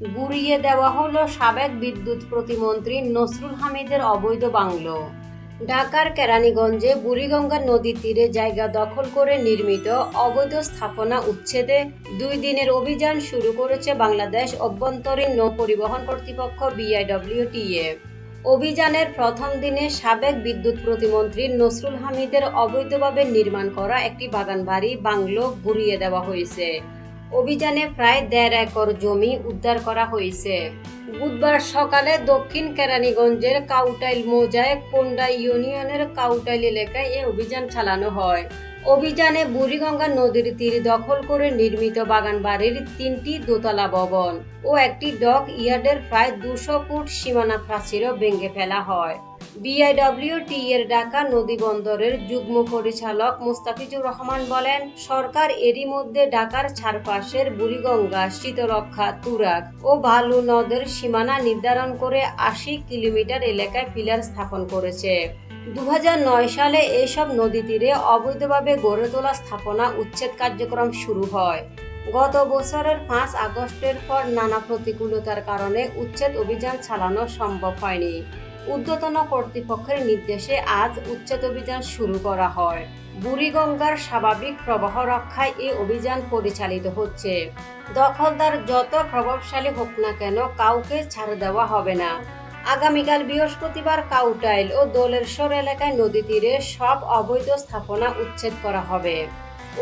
গুড়িয়ে দেওয়া হলো সাবেক বিদ্যুৎ প্রতিমন্ত্রী নসরুল হামিদের অবৈধ বাংলো। ঢাকার কেরানীগঞ্জে বুড়িগঙ্গা নদীর তীরে জায়গা দখল করে নির্মিত অবৈধ স্থাপনা উচ্ছেদে দুই দিনের অভিযান শুরু করেছে বাংলাদেশ অভ্যন্তরীণ নৌ পরিবহন কর্তৃপক্ষ বিআইডব্লিউটিএ। অভিযানের প্রথম দিনে সাবেক বিদ্যুৎ প্রতিমন্ত্রী নসরুল হামিদের অবৈধভাবে নির্মাণ করা একটি বাগানবাড়ি বাংলো গুড়িয়ে দেওয়া হয়েছে। অভিযানে প্রায় দেড় একর জমি উদ্ধার করা হয়েছে। বুধবার সকালে দক্ষিণ কেরানীগঞ্জের কাউটাইল মৌজায় কোন্ডা ইউনিয়নের কাউটাইল এলাকায় এ অভিযান চালানো হয়। অভিযানে বুড়িগঙ্গা নদীর তীর দখল করে নির্মিত বাগান বাড়ির তিনটি দোতলা ভবন ও একটি ডক ইয়ার্ডের প্রায় দুশো ফুট সীমানা প্রাচীরও ভেঙে ফেলা হয়। বিআইডব্লিউটি এর ঢাকা নদী বন্দরের যুগ্ম পরিচালক মুস্তাফিজুর রহমান বলেন, সরকার এরই মধ্যে ঢাকার চারপাশের বুড়িগঙ্গা শীতলক্ষা তুরাগ ও ভালু নদের সীমানা নির্ধারণ করে আশি কিলোমিটার এলাকায় পিলার স্থাপন করেছে। দু হাজার নয় সালে এসব নদী তীরে অবৈধভাবে গড়ে তোলা স্থাপনা উচ্ছেদ কার্যক্রম শুরু হয়। গত বছরের পাঁচ আগস্টের পর নানা প্রতিকূলতার কারণে উচ্ছেদ অভিযান চালানো সম্ভব হয়নি। ঊর্ধ্বতন কর্তৃপক্ষের নির্দেশে আজ উচ্ছেদ অভিযান শুরু করা হয়। বুড়িগঙ্গার স্বাভাবিক প্রবাহ রক্ষায় এই অভিযান পরিচালিত হচ্ছে। দখলদার যত প্রভাবশালী হোক না কেন কাউকে ছাড় দেওয়া হবে না। আগামীকাল বৃহস্পতিবার কাউটাইল ও দোলেরশ্বর এলাকায় নদী তীরে সব অবৈধ স্থাপনা উচ্ছেদ করা হবে।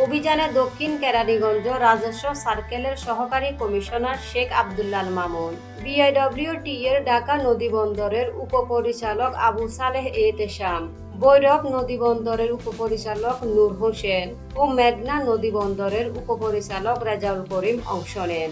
অভিযানে দক্ষিণ কেরানীগঞ্জ রাজস্ব সার্কেলের সহকারী কমিশনার শেখ আবদুল্লাল মামুন বিআইডব্লিউটি এর ঢাকা নদীবন্দরের উপপরিচালক আবু সালেহ এ তেশাম বৈরব নদীবন্দরের উপপরিচালক নূর হোসেন ও মেঘনা নদীবন্দরের উপপরিচালক রেজাউল করিম অংশ নেন।